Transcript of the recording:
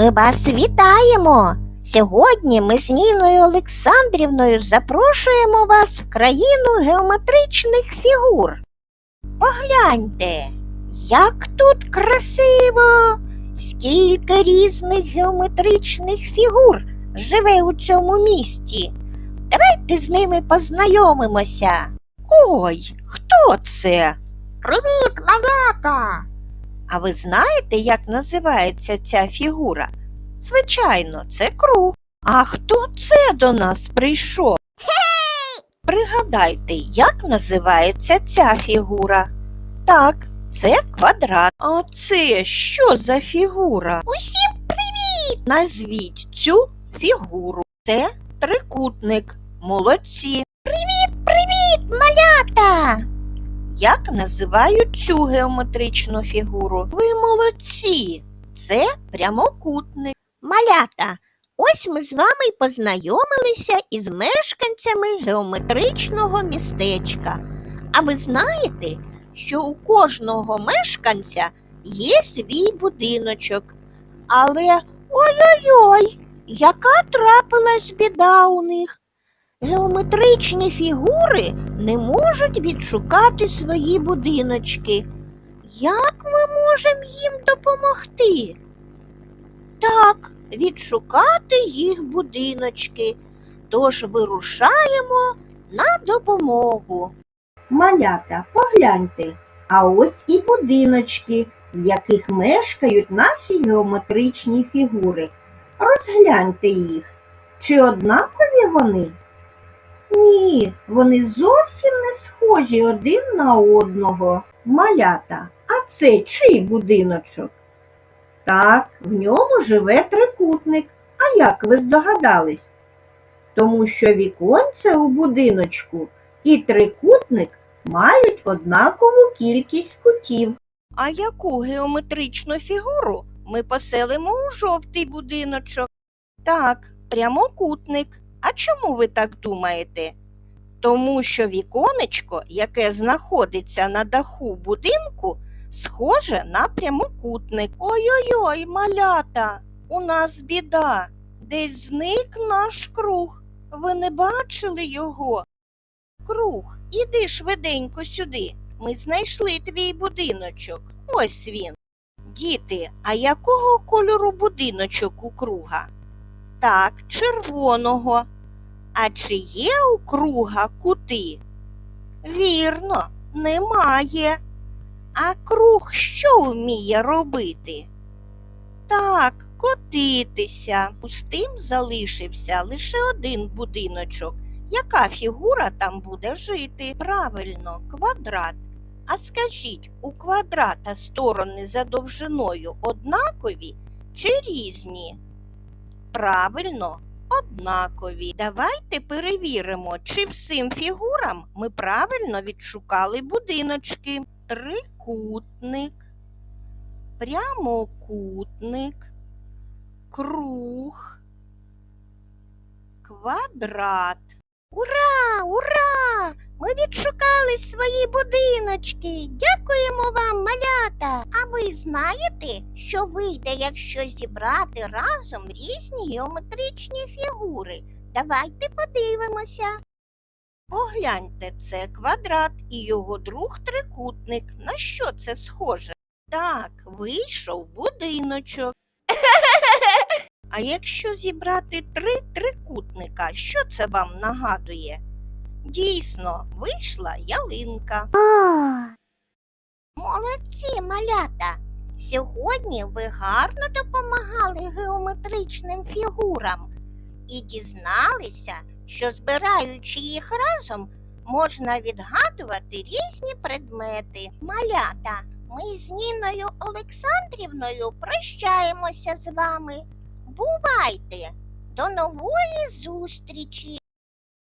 Ми вас вітаємо. Сьогодні ми з Ніною Олександрівною запрошуємо вас в країну геометричних фігур. Погляньте, як тут красиво! Скільки різних геометричних фігур живе у цьому місті. Давайте з ними познайомимося. Ой, хто це? Привіт, малята! А ви знаєте, як називається ця фігура? Звичайно, це круг. А хто це до нас прийшов? Пригадайте, як називається ця фігура? Так, це квадрат. А це що за фігура? Усім привіт! Назвіть цю фігуру. Це трикутник. Молодці. Привіт, привіт, малята! Як називають цю геометричну фігуру? Ви молодці. Це прямокутник. Малята, ось ми з вами й познайомилися із мешканцями геометричного містечка. А ви знаєте, що у кожного мешканця є свій будиночок. Але ой-ой-ой, яка трапилась біда у них? Геометричні фігури не можуть відшукати свої будиночки. Як ми можемо їм допомогти? Так, відшукати їх будиночки. Тож вирушаємо на допомогу. Малята, погляньте, а ось і будиночки, в яких мешкають наші геометричні фігури. Розгляньте їх. Чи однакові вони? Ні, вони зовсім не схожі один на одного. Малята, а це чий будиночок? Так, в ньому живе трикутник. А як ви здогадались? Тому що віконце у будиночку і трикутник мають однакову кількість кутів. А яку геометричну фігуру ми поселимо у жовтий будиночок? Так, прямокутник. А чому ви так думаєте? Тому що віконечко, яке знаходиться на даху будинку, схоже на прямокутник. Ой-ой-ой, малята, у нас біда. Десь зник наш круг. Ви не бачили його? Круг, іди швиденько сюди. Ми знайшли твій будиночок. Ось він. Діти, а якого кольору будиночок у круга? Так, червоного. А чи є у круга кути? Вірно, немає. А круг що вміє робити? Так, котитися. Пустим залишився лише один будиночок. Яка фігура там буде жити? Правильно, квадрат. А скажіть, у квадрата сторони за довжиною однакові чи різні? Правильно, однакові. Давайте перевіримо, чи всім фігурам ми правильно відшукали будиночки. Трикутник, прямокутник, круг, квадрат. Ура! Ура! Ми відшукали свої будиночки. Дякуємо вам, малята. А ви знаєте, що вийде, якщо зібрати разом різні геометричні фігури? Давайте подивимося. Погляньте, це квадрат і його друг трикутник. На що це схоже? Так, вийшов будиночок. А якщо зібрати три трикутника, що це вам нагадує? Дійсно, вийшла ялинка. Молодці, малята! Сьогодні ви гарно допомагали геометричним фігурам і дізналися, що збираючи їх разом, можна відгадувати різні предмети. Малята, ми з Ніною Олександрівною прощаємося з вами. Бувайте! До нової зустрічі!